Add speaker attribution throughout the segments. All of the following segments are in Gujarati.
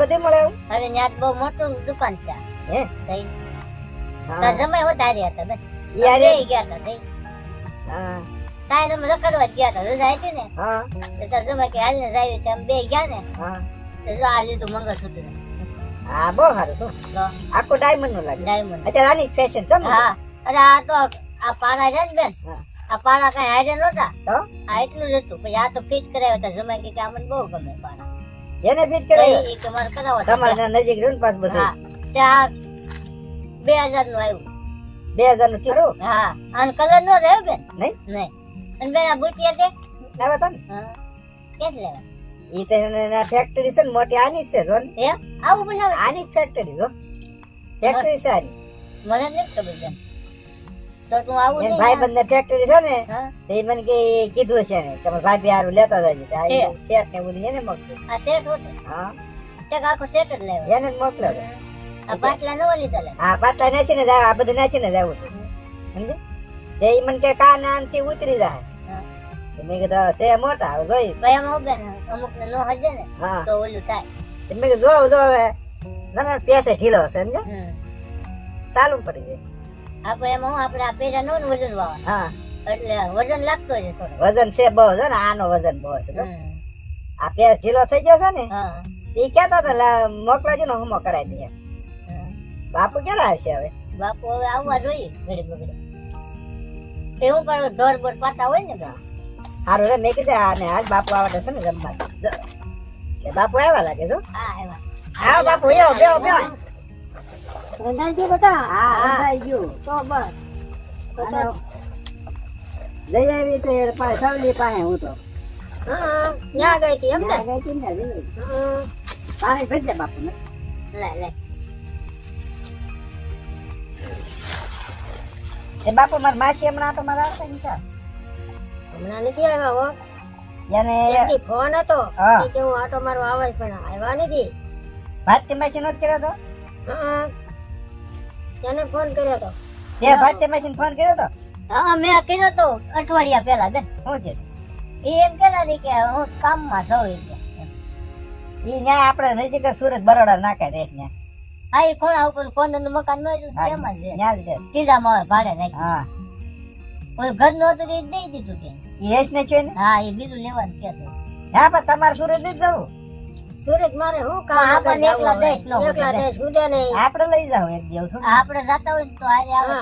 Speaker 1: હા.
Speaker 2: બધું મળે એવું?
Speaker 1: હવે ત્યાં બહુ મોટું દુકાન છે.
Speaker 2: હે?
Speaker 1: તઈ. તા જમાઈ વધારે હતા
Speaker 2: બે હારે?
Speaker 1: ગયા હતા તઈ.
Speaker 2: હા.
Speaker 1: સાહેબ અમે રખડવા ગયા હતા. રજા હતી ને.
Speaker 2: હા.
Speaker 1: તો તાર જમાઈ કે હાલને જાય તો અમે બે ગયા ને.
Speaker 2: હા.
Speaker 1: તો જો આ લીધું મંગળસૂત્ર.
Speaker 2: હા બહુ સારું શું? આખો ડાયમંડનું લાગે.
Speaker 1: ડાયમંડ
Speaker 2: અત્યારે આની ફેશન છે
Speaker 1: હા. અરે આ તો આ પારા છે ને બેન.
Speaker 2: હા.
Speaker 1: આ પારા કઈ હારે નહોતા.
Speaker 2: તો?
Speaker 1: આ એટલું જ હતું. પછી આ તો ફિટ કરાવ્યો હતા. જમાઈ કે આ મને બહુ ગમે પારા.
Speaker 2: એને ફિટ
Speaker 1: તો એ કે કરાવવા.
Speaker 2: તમારે નજીક રહ્યું પાછું બધું.
Speaker 1: ત્યાં બે હજારનું આવ્યું.
Speaker 2: બે હજારનું થયું?
Speaker 1: હા. અને કલર નો રહ્યો બેન.
Speaker 2: નહીં?
Speaker 1: નહીં. અને બેન આ બુટિયા તે
Speaker 2: લાવે તો ને?
Speaker 1: જ લેવા?
Speaker 2: ઈ તો એના ફેક્ટરી છે ને મોટી આની છે જો
Speaker 1: એ આવું બનાવે?
Speaker 2: આની ફેક્ટરી જો ફેક્ટરી છે આની.
Speaker 1: મને નથી ખબર
Speaker 2: ભાઈ બંધ ફેક્ટરી છે ને
Speaker 1: હા.
Speaker 2: મને કે કીધું છે ને તમે ભાઈ બી હારું લેતા જજો શેઠ ને બધું એને મોકલ્યું
Speaker 1: આ સેટ હોતે
Speaker 2: હા.
Speaker 1: એક આખો સેટ જ લેવા.
Speaker 2: એને જ મોકલ્યો
Speaker 1: આ પાટલા નો લીધા લે
Speaker 2: હા પાટલા નાચીને જ આ બધું નાચીને જ સમજે? તે ઈ મને કે કા નામથી ઉતરી જાય. મેં કીધું છે મોટા જોઈ
Speaker 1: ભાઈ એમાં ઉભે ને અમુક ને નો હજે ને તો ઓલું થાય.
Speaker 2: મેં કીધું જોવ જો હવે ના પેસે ઢીલો છે સમજે ચાલુ પડી જાય.
Speaker 1: આપણે એમાં આપણે આ પેરા વજન વાવા
Speaker 2: હા.
Speaker 1: એટલે વજન લાગતો છે થોડો
Speaker 2: વજન છે બહુ છે ને? આનો વજન બહુ છે આ પેસ ઢીલો થઈ ગયો છે ને એ કેતો હતા મોકલાજો ને હુમો કરાવી દઈએ. બાપુ ક્યારે આવશે હવે?
Speaker 1: બાપુ હવે આવવા જોઈએ ઘડી બગડે. એવું પણ ઢોર બોર પાતા હોય ને.
Speaker 2: સારું રે મેં કીધું આને આજ બાપુ આવે છે ને જમવા. બાપુ આવ્યા લાગે છો
Speaker 1: હા. આવ્યા.
Speaker 2: આવો બાપુ બેવો બેવો
Speaker 1: રંધાઈ ગયો બેટા
Speaker 2: હા હા. ગયું.
Speaker 1: તો બસ. તો
Speaker 2: આવી તો પાસે સવલી પાસે હું તો.
Speaker 1: હા ત્યાં ગઈ હતી એમ ને?
Speaker 2: ગઈ હતી ને. પાણી ભરી દે બાપુ ને.
Speaker 1: લે લે.
Speaker 2: એ બાપુ માર માસી હમણાં તો મારા આવતા ને
Speaker 1: હમણાં નથી આવ્યા હો.
Speaker 2: એને
Speaker 1: ફોન હતો. કે હું આટો મારવા આવે પણ આવ્યા નથી.
Speaker 2: ભારતી માસી નો કર્યો તો?
Speaker 1: હા. તેને ફોન કર્યો
Speaker 2: તો. જે ભાતે મશીન ફોન કર્યો તો?
Speaker 1: હા મેં કર્યો તો અઠવાડિયા પહેલા બે
Speaker 2: શું છે?
Speaker 1: એ એમ કહેતા હતી કે હું કામમાં છું એ.
Speaker 2: ન્યા આપણે નજીક જ સુરત બરોડા નાખે રે ને
Speaker 1: હા એ કોણ ઉપર કોણનું મકાન
Speaker 2: મળ્યું
Speaker 1: તેમાં જ
Speaker 2: જ રે
Speaker 1: સીધા માં ભાડે નાખી.
Speaker 2: હા.
Speaker 1: કોઈ ઘરનું હતું તે દઈ દીધું કે.
Speaker 2: એ ને?
Speaker 1: હા એ બીજું લેવાનું કે
Speaker 2: હા પણ તમારે સુરત નથી જવું.
Speaker 1: સુરત મારે હું
Speaker 2: કામ
Speaker 1: આપણને એકલા દેશ નો એકલા દેશ ઉદે નહીં.
Speaker 2: આપણે લઈ જાવ એક દિવસ?
Speaker 1: આપણે જતા હોય તો આજે આવે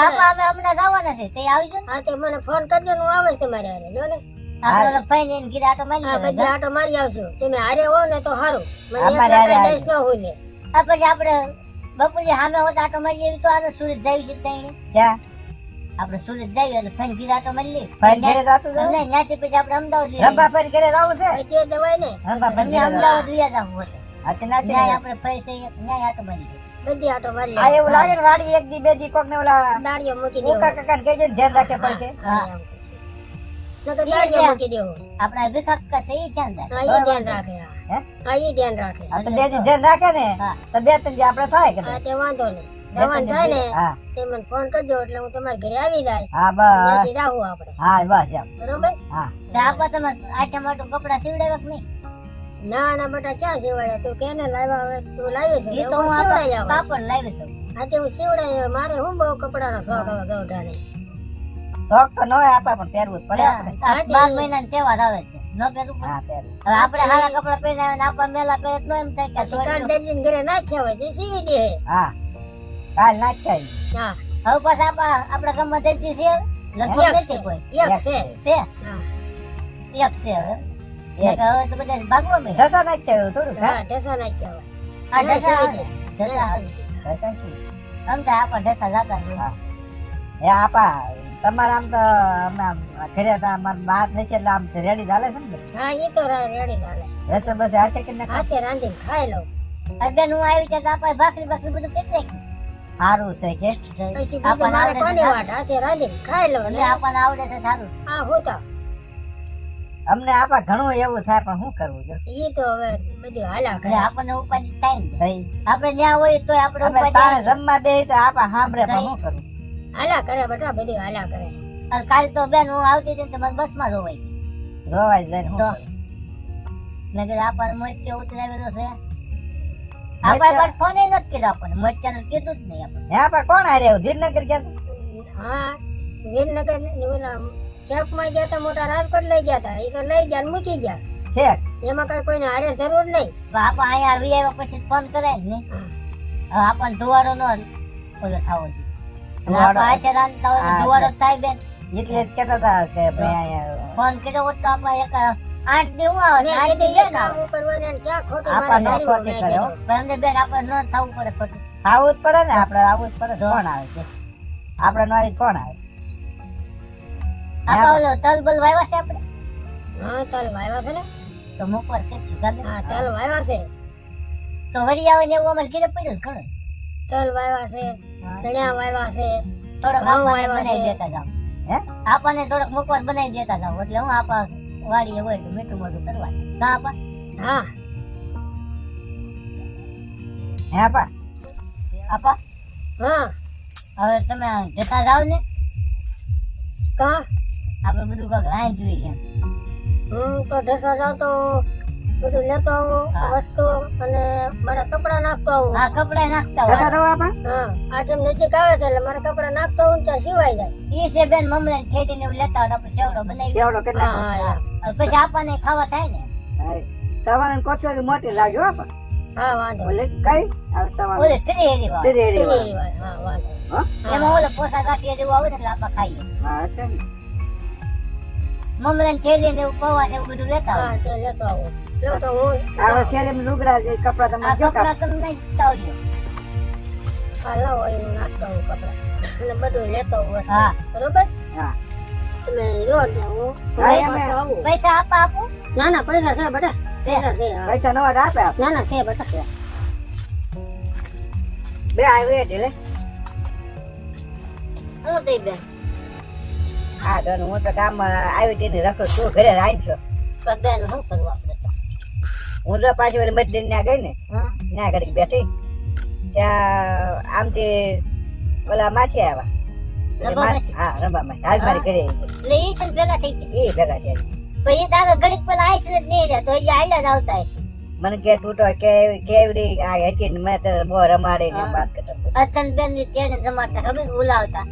Speaker 1: આપણે અમે હમણાં જવાના છે. તે આવી જાઓ હા તે મને ફોન કરજો હું આવે તમારે હારે. જો ને. આપણે ફાઈને એને કીધા આટો મારી
Speaker 3: હા આટો મારી આવશું. તમે હારે હો ને તો સારું મને એકલા દેશ ન હોય
Speaker 1: આ પછી આપણે બપોરે સામે હોત આટો મારી એવી તો આને સુરત જાય છે ત્યાં. આપણે સુરત જઈએ અને ફાઈન કીધા તો મળી લઈએ.
Speaker 2: ફાઈન ઘરે જાતું જવું?
Speaker 1: નહીં ત્યાંથી પછી આપણે અમદાવાદ લઈએ
Speaker 2: રંબા ફાઈન ઘરે જાવું છે?
Speaker 3: તે દવાય ને.
Speaker 2: રંબા ફાઈન
Speaker 1: અમને અમદાવાદ લઈ જાવું હોય
Speaker 2: હા, ના
Speaker 1: ન્યાય આપણે પૈસે ન્યાય આટો મળી
Speaker 3: બધી આટો મારી
Speaker 2: આ એવું લાગે ને વાડી એક દી બે દી કોક ને ઓલા
Speaker 3: દાડીઓ મૂકી
Speaker 2: ઉકા
Speaker 3: કાકા
Speaker 2: કાકા ને કહેજો ધ્યાન રાખે પડશે
Speaker 1: હા
Speaker 3: ન તો દાડીઓ મૂકી દેવો.
Speaker 1: આપણા વિકાસ કા સહી ધ્યાન રાખે.
Speaker 3: હા ધ્યાન રાખે હા. એ ધ્યાન રાખે.
Speaker 2: આ તો બે દી ધ્યાન રાખે ને તો બે ત્રણ દી આપણે થાય કે
Speaker 3: તે વાંધો નહીં.
Speaker 2: બે
Speaker 3: દવાન થાય ને તે મને ફોન કરજો એટલે હું તમારા ઘરે આવી જાય.
Speaker 2: હા બસ.
Speaker 3: ત્યાંથી જાવું આપણે.
Speaker 2: હા બસ
Speaker 3: બરોબર?
Speaker 2: હા.
Speaker 1: તો તમે આઠમ આટો કપડા સીવડાવ્યા કે નહીં?
Speaker 3: ના ના બેટા ક્યાં સિવાય તું કેને લાવ્યા હવે? તું લાવ્યો છે
Speaker 1: તો
Speaker 3: હું
Speaker 1: છું.
Speaker 3: હા તે હું મારે હું બહુ કપડાનો શોખ હવે ગૌઢાને?
Speaker 2: શોખ તો ન હોય આપા પણ પહેરવું જ પડે આપણે.
Speaker 1: બાર મહિના તહેવાર આવે છે. ન પહેરવું પડે? હવે આપણે હારા કપડા પહેર્યા ને આપણે મેલા પહેરે તો એમ થાય કે
Speaker 3: ઘરે નાખ્યા હોય તે સીવી દે.
Speaker 2: હા. નાખ્યા ઈ.
Speaker 3: હા.
Speaker 1: હવે પાછા આપણા આપણા ગામમાં દરજી છે લગભગ નથી કોઈ.
Speaker 3: એક છે.
Speaker 1: છે. એક છે હવે. હવે તો બધા ભાગવા મે
Speaker 2: ઢસા નાખ્યા થોડું
Speaker 3: હા? ઢસા નાખ્યા
Speaker 1: આ ઢસા. ઢસા
Speaker 2: ઢસા
Speaker 1: આમ તો.
Speaker 2: હા. એ આપા તમારે આમ તો અમે આમ ઘરે તો અમારે વાત નથી એટલે આમ રેડી ચાલે છે ને
Speaker 3: હા એ તો રેડી ચાલે
Speaker 2: રસોઈ બસ હાથે કરીને.
Speaker 3: હાથે રાંધીને ખાઈ લઉં.
Speaker 1: હવે બેન હું આવી ત્યાં તો આપણે ભાખરી ભાખરી બધું નાખ્યું.
Speaker 2: સારું છે કે?
Speaker 3: પછી
Speaker 1: આપણને આવડે છે
Speaker 3: કોની વાટ હાથે રાંધી ખાઈ
Speaker 1: લો
Speaker 3: ને?
Speaker 1: આપણને આવડે છે સારું.
Speaker 3: હા હું તો.
Speaker 2: અમને આપા ઘણું એવું થાય પણ શું કરવું જો?
Speaker 3: ઈ તો હવે બધું હાલા કરે
Speaker 1: આપણને થાય ને
Speaker 2: થઈ
Speaker 1: આપણે ત્યાં હોય તો આપણે ઉપાધિ
Speaker 2: જમવા બે તો આપા સાંભળે પણ શું કરવું
Speaker 3: હાલા કરે બેટા બધું હાલા કરે
Speaker 1: અને કાલ તો બેન હું આવતી હતી તો મને બસમાં
Speaker 2: રોવાય જાય ને
Speaker 1: તો? મેં કીધું આપણને કે ઉતરાવેલો છે. આપણે પણ ફોન નથી કર્યો આપણને. મોચ્યાનું કીધું જ નહીં આપણે
Speaker 2: હે કોણ હારે? જીરનગર ગયા
Speaker 3: હા વિનનગર ને ઓલા કેમ્પમાં ગયા તા મોટા રાજકોટ લઈ ગયા હતા એ તો લઈ ગયા ને મૂકી ગયા.
Speaker 2: ઠેક.
Speaker 3: એમાં કઈ કોઈને હારે જરૂર નહીં.
Speaker 1: આપણે અહીંયા આવી આવ્યા પછી ફોન કરાય ને હવે આપણને ધુવાડો નો ઓલો થાવો જોઈએ.
Speaker 2: ધુવાડો-
Speaker 1: થાય બેન.
Speaker 2: એટલે જ કહેતા હતા કે
Speaker 1: ફોન કર્યો હોત તો આપણે એક આઠ દી આવે આઠ
Speaker 3: કીધું
Speaker 1: દી આવે.
Speaker 3: કામ અને ક્યાં ખોટું
Speaker 2: આપા
Speaker 3: મારે
Speaker 2: ખોટી કર્યો.
Speaker 1: પણ બેન આપણે ન થવું પડે ખોટું.
Speaker 2: આવું જ પડે ને આપણે આવું જ પડે. કોણ આવે છે? આપણે નોરી કોણ આવે?
Speaker 1: આપણે ઓલો તલ બલ વાવ્યા છે આપણે.
Speaker 3: હા તલ વાવ્યા છે ને.
Speaker 1: તો મૂકવા ગાલે
Speaker 3: હા તલ વાવ્યા છે.
Speaker 1: તો વળી આવે ને એવું અમારે કીધું પડ્યું ઘણું.
Speaker 3: તલ વાવ્યા છે સણ્યા વાવ્યા છે
Speaker 1: થોડોક
Speaker 3: ઘઉં
Speaker 1: આપણને
Speaker 3: વાવ્યા છે.
Speaker 1: દેતા જાવ
Speaker 2: હે?
Speaker 1: આપણને થોડોક મુકવાસ બનાવી દેતા જાવ એટલે હું આપા વાડીએ હોય તો મીઠું મોઢું કરવા. ના આપા.
Speaker 3: હા.
Speaker 2: હે આપા.
Speaker 1: આપા.
Speaker 3: હા.
Speaker 1: હવે તમે જતા જાવ ને.
Speaker 3: કા?
Speaker 1: આપણે બધું કાંક રાહ જોઈએ એમ.
Speaker 3: હું તો ઢસા બધું લેતો આવું વસ્તુ અને મારા કપડા નાખતો આવું.
Speaker 1: હા કપડા નાખતા
Speaker 2: જતા
Speaker 1: હોય
Speaker 2: રહો આપા.
Speaker 3: હા. આઠમ નજીક આવે છે એટલે મારા કપડા નાખતો આવું ત્યાં સિવાય જાય.
Speaker 1: ઈ છે બેન મમ્મી ઠેડી ને એવું લેતા હોય તો આપણે સેવડો બનાવી.
Speaker 2: કેટલા
Speaker 3: હા,
Speaker 1: પછી આપણને ખાવા થાય ને?
Speaker 2: સવારે કોચોરી મોટી લાગ્યો આપા
Speaker 3: હા વાંધો
Speaker 2: ઓલે કઈ? સવારે.
Speaker 1: ઓલે શ્રી હેરી વાત
Speaker 2: શ્રી એરી
Speaker 3: વાત હા? વાંધો
Speaker 1: એમાં ઓલે પોસા ગાંઠિયા જેવું આવે ને એટલે આપણે ખાઈએ.
Speaker 2: હા, એટલે ને.
Speaker 1: મમરા ને એવું પૌવા ને એવું બધું લેતા હોય.
Speaker 3: હા તે લેતો આવું. લેતો હું
Speaker 2: લુગડા જે કપડા
Speaker 1: આ
Speaker 2: તમારે જો
Speaker 1: કપડા તમે
Speaker 3: હા લાવો એનું નાખતો આવું કપડા. અને બધું લેતો આવું.
Speaker 1: હા.
Speaker 3: બરોબર?
Speaker 2: હા.
Speaker 3: તમે હું
Speaker 1: પૈસા આપા આપું.
Speaker 3: ના ના પૈસા છે બેટા. પૈસા છે
Speaker 2: પૈસા નવા આપે.
Speaker 3: ના ના છે બેટા
Speaker 2: બે આવી એટલે
Speaker 1: હું થઈ બેન
Speaker 2: હા તો હું તો કામમાં આવી તેથી રખડું તું ઘરે આવી છો
Speaker 1: શું કરવું આપણે
Speaker 2: હું તો પાછી ઓલી મસ્જિદ ત્યાં ગઈ ને ઘડી બેઠી. ત્યાં આમથી ઓલા માછી આવ્યા? હા રંભા માસી હાલ મારી ઘરે
Speaker 1: એટલે ઈ છે ભેગા થઈ ગયા.
Speaker 2: એ ભેગા છે
Speaker 1: પછી તારા ઘડીક પેલા આઈ છે નહીં રહ્યા તો એ જ આવતા હશે.
Speaker 2: મને કે તૂટો કે કેવડી આ મેં તો બહુ રમાડે ને વાત કરતો હતો.
Speaker 1: બેનની બોલાવતા.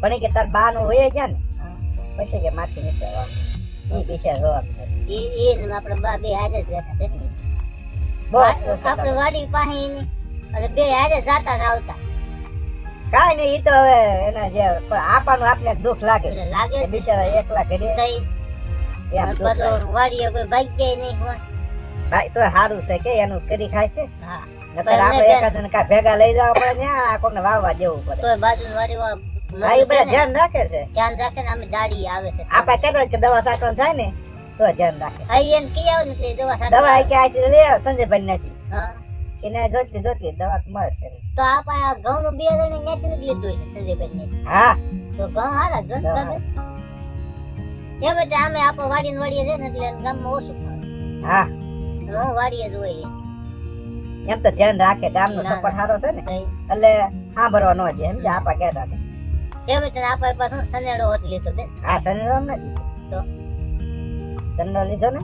Speaker 2: પણ કે તાર બા નું હોય ગયા ને? પછી કે માથી નીચે આવવાનું. ઈ રોવા
Speaker 1: એ એ આપણે બા બે હાજર રહેતા બે.
Speaker 2: બહુ
Speaker 1: આપણે વાડી પાસે અને બે હાજર જાતા આવતા.
Speaker 2: કાંઈ નઈ ઈ તો હવે એના જે પણ આપવાનું આપને દુઃખ લાગે.
Speaker 1: લાગે
Speaker 2: બિચારા એકલા ઘરે
Speaker 1: વાડીએ કોઈ ભાગ્ય નહીં
Speaker 2: ભાઈ તો સારું છે કે એનું કરી ખાય છે.
Speaker 1: હા.
Speaker 2: નકર આપણે ભેગા લઈ જવા પડે ને આ કોકને વાવવા દેવું પડે.
Speaker 1: તો બાજુ
Speaker 2: બધા ધ્યાન રાખે છે.
Speaker 1: ધ્યાન રાખે ને અમે દાડી આવે છે.
Speaker 2: આપણે કહેતા કે દવા સાટવાનું થાય ને તો ધ્યાન રાખે.
Speaker 1: હા એમ કી આવે ને દવા
Speaker 2: દવા કે લે સંજયભાઈ નથી.
Speaker 1: હા.
Speaker 2: એને જોતી જોતી દવા મળશે.
Speaker 1: તો આ ઘઉં નું બિયારણ ત્યાંથી જ લીધું છે સંજયભાઈ ને
Speaker 2: હા.
Speaker 1: તો ઘઉં હારા જો તમે. કેમ એટલે અમે આપણે વાડી ને વાડીએ રહે ને એટલે ગામમાં ઓછું થાય.
Speaker 2: હા.
Speaker 1: હું વાડીએ જ હોય
Speaker 2: એમ તો ધ્યાન રાખે ગામ
Speaker 1: ના,
Speaker 2: સપોર્ટ સારો છે ને. એટલે સાંભળવા ન જાય સમજે આપા કહેતા હતા.
Speaker 1: એમ એટલે આપણે પાછું સનેડો હોત લીધો
Speaker 2: હા સનેડો નથી
Speaker 1: તો?
Speaker 2: સનેડો લીધો ને?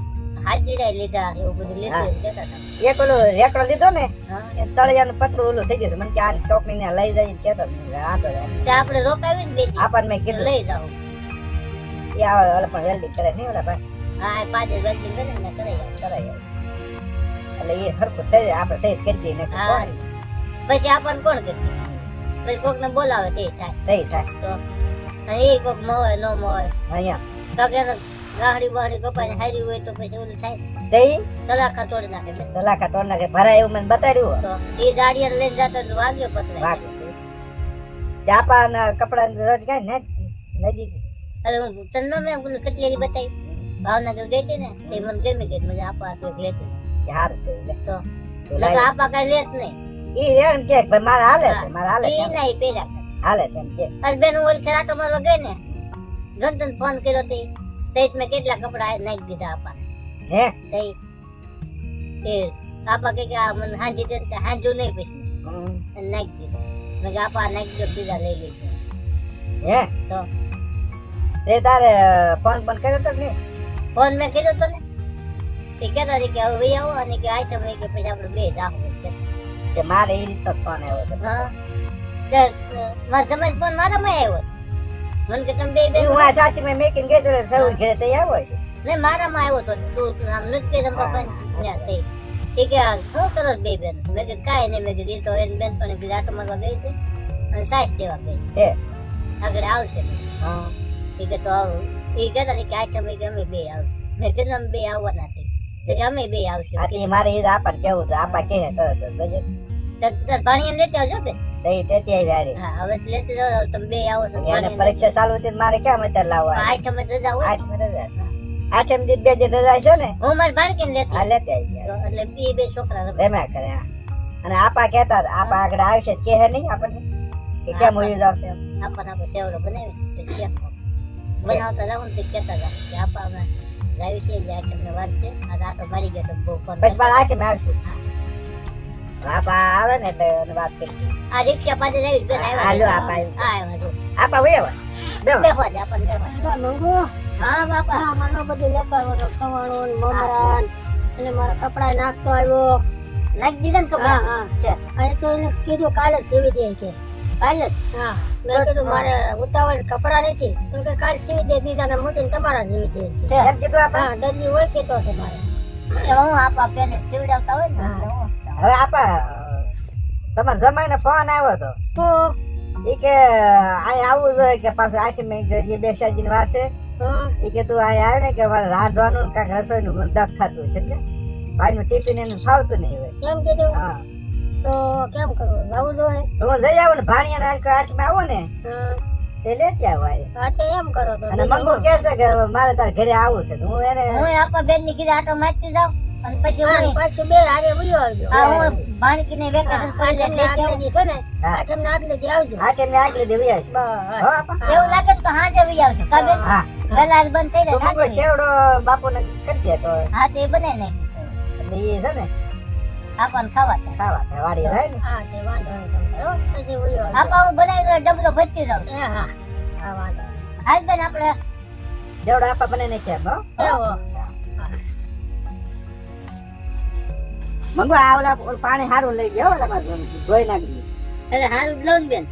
Speaker 1: હાજીડા લીધા એવું બધું લીધું. કહેતા હતા.
Speaker 2: એક ઓલું રેકડો લીધો ને એ તળિયાનું પતરું ઓલું થઈ ગયું છે. મને કે આ ચોકડી ને લઈ જઈ કહેતો આ તો
Speaker 1: આપણે રોકાવી ને
Speaker 2: આપણને મેં કીધું
Speaker 1: લઈ જાઓ.
Speaker 2: એ આવે ઓલે પણ વેલ્ડિંગ કરે નહીં ઓલા ભાઈ.
Speaker 1: હા એ પાંચે વેલ્ડિંગ કરે ને
Speaker 2: કરાય એટલે એ હરખું થઈ આપણે સહી કરી દઈએ ને.
Speaker 1: પછી આપણને કોણ કે પછી કોક ને બોલાવે તે થાય.
Speaker 2: તે થાય.
Speaker 1: તો એ કોક મોય ન મોય
Speaker 2: અહીંયા.
Speaker 1: તો કે ગાહડી બાહડી કપાઈ હારી હોય તો પછી ઓલું થાય.
Speaker 2: તે
Speaker 1: સલાખા તોડી નાખે
Speaker 2: સલાખા તોડી નાખે. ભરાય એવું મને બતાડ્યું
Speaker 1: તો એ દાડિયા લઈને જતો વાગ્યો પતરા વાગ્યો. ચાપા
Speaker 2: વાહ કપડા કપડા રટ કાંઈ ને નદી
Speaker 1: અરે હું તને મેં ઓલું કટલેરી બતાવી. ભાવનગર ગઈ હતી ને તે મને ગમી ગઈ મને આપા હાથે લેતી.
Speaker 2: હાર તો લે.
Speaker 1: તો
Speaker 2: તો
Speaker 1: નકર આપા કઈ લેત નહીં.
Speaker 2: ઈ એમ કે ભાઈ મારા હાલે છે મારે હાલે છે.
Speaker 1: ના પેલા
Speaker 2: હાલે છે એમ કે.
Speaker 1: અરે બેન ઓલી ખરાટો મારવા ગઈ ને ઘંટન ફોન કર્યો તે. તે જ મેં કેટલા કપડા આ નાખી દીધા આપા
Speaker 2: હે
Speaker 1: તે એ આપા કે કે આ મને હાંજી દે ને હાંજુ નહીં પછી
Speaker 2: હમ.
Speaker 1: અને નાખી દીધું મેં કીધું આપા નાખી દો બીજા લઈ લેજો
Speaker 2: હે
Speaker 1: તો
Speaker 2: તે તારે ફોન પણ કર્યો તો કે નહીં
Speaker 1: ફોન મેં કીધો તો ને એ કહેતા હતી કે હવે વહી આવો અને કે આઈટમ એ કે પછી આપણે બે રાખવું છે
Speaker 2: તે મારે એ રીતનો જ ફોન આવ્યો હતો
Speaker 1: હા તે, અ, મારા સમજ ફોન મારામાં આવ્યો મને કે તમે બે બે
Speaker 2: હું આ સાસી મેં મેકીને ગઈ તો સૌ ઘરે તઈ આવ્યો છે.
Speaker 1: ને મારામાં આવ્યો તો તું તું આમ નથી કે પપ્પા ને તે કે કે આ શું કરો બે બેન. મેં કે કાઈ નહીં. મેં કે એ તો બેન પણ કીધું આટો મારવા ગઈ છે અને સાસ દેવા ગઈ છે. આગળ આવશે.
Speaker 2: હા.
Speaker 1: કે કે તો આવું. એ કહેતા હતા કે આઈટમ તમે કે અમે બે આવશું. મેં કે તમે બે આવવાના છે. તો કે અમે બે આવશું.
Speaker 2: આ મારે એ આપણ કેવું આપા કે
Speaker 1: તો પાણી એમ લેતા આવજો બેન.
Speaker 2: તઈ તેથી આવી
Speaker 1: હા હવે લેતી જાઓ તમે બે આવો તો
Speaker 2: એને પરીક્ષા ચાલુ હતી મારે કેમ અત્યારે લાવવા
Speaker 1: આઈટમ જ રજા હોય
Speaker 2: આઠ મિનિટ રજા આઠમ દી બે દી રજા છે ને
Speaker 1: હું મારી ભાણકીને લેતી
Speaker 2: હા લેતી
Speaker 1: એટલે બે બે છોકરા રમે.
Speaker 2: કરે અને આપા કહેતા આપા આગળ આવશે કે હે નહીં આપણને કે કેમ હોય એમ?
Speaker 1: આપણને આપણે સેવડો બનાવી. બનાવતા રહું ને તે કહેતા હતા કે આપા અમે લાવી છે એટલે આઈટમને વાત છે આ રાતો મારી ગયો તો બહુ પણ
Speaker 2: પછી બાર આઠમે આવશું. આપા આવે ને એટલે વાત કરી
Speaker 1: આ રિક્ષા પાસે રહી બેન
Speaker 2: હાલો, આપા આવ્યું.
Speaker 1: હા, આવ્યા છે.
Speaker 2: આપા વેવા બેહો.
Speaker 1: બેસવા દે આપણને બેસવા દે. હા બાપા
Speaker 3: મને બધું લેતા આવ્યો હતો ખવાણું ને મમરા ને અને મારા કપડા નાખતો આવ્યો
Speaker 1: નાખી દીધા ને કપડાં?
Speaker 3: હા, હા. અને તો એને કીધું કાલે જ સીવી દે છે
Speaker 1: કાલે જ?
Speaker 3: હા મેં કીધું મારે ઉતાવળ કપડા નથી તો કે કાલ સીવી દે બીજાને મૂકીને તમારા સીવી દે છે.
Speaker 2: કીધું આપા
Speaker 3: ઓળખીતો છે મારે
Speaker 1: હું આપા પેલે સીવડાવતા હોય ને
Speaker 3: હા.
Speaker 1: હું.
Speaker 2: હવે આપા તમારા જમાઈને ફોન આવ્યો હતો
Speaker 3: તો
Speaker 2: એ કે અહીં આવવું જોઈએ કે પાછું આઠમે જે બેસાજી વાત છે. એ કે તું અહીં આવે ને કે મારે રાંધવાનું કાંઈક રસોઈનું દાખ થતું છે ને ભાઈનું ટિફિન એનું ફાવતું નહીં હોય.
Speaker 3: કેમ કીધું
Speaker 2: હા.
Speaker 3: તો કેમ કરવું જવું જોઈએ
Speaker 2: તો હું જઈ આવું ને ભાણિયાને આઠમાં આવો ને તે લેતી આવો અહીં.
Speaker 3: હા તે એમ કરો તો
Speaker 2: અને મંગુ કે છે કે મારે તાર ઘરે આવું છે હું એને
Speaker 1: હું આપણા બેનની કીધે આટો મારતી જાઉં અને પછી
Speaker 3: હું પાછું બે હારે વયો આવજો
Speaker 1: હા હું ભાણકીને વેકેશન પડી
Speaker 3: આઠમ
Speaker 1: જાય
Speaker 3: ને
Speaker 1: એટલે
Speaker 3: આગલે છે ને આઠમ ને આગલે દી આવજો.
Speaker 2: આઠમે આગળ દેવી આવીશ
Speaker 3: બસ.
Speaker 1: એવું લાગે તો હાજે આવજો
Speaker 2: હા.
Speaker 1: બંધ થઈ
Speaker 2: તો
Speaker 1: જાય
Speaker 2: મંગુ
Speaker 1: હાજે
Speaker 2: બાપુને કરી દે તો.
Speaker 1: હા
Speaker 2: એટલે છે ને
Speaker 1: ખાવા
Speaker 2: ખાવા વાડી થાય ને.
Speaker 3: હા તે વાંધો નહીં પછી વયો
Speaker 1: આપા હું બનાવી ડબલો ભરતી જાઉં
Speaker 3: એ હા. હા વાંધો.
Speaker 1: બેન આપણે
Speaker 2: જેવડો આપા બને ને છે હો? મંગુ આ ઓલા પાણી સારું લઈ ગયો ઓલા બાજુ ધોઈ નાખી
Speaker 1: એટલે સારું જ લઉં બેન.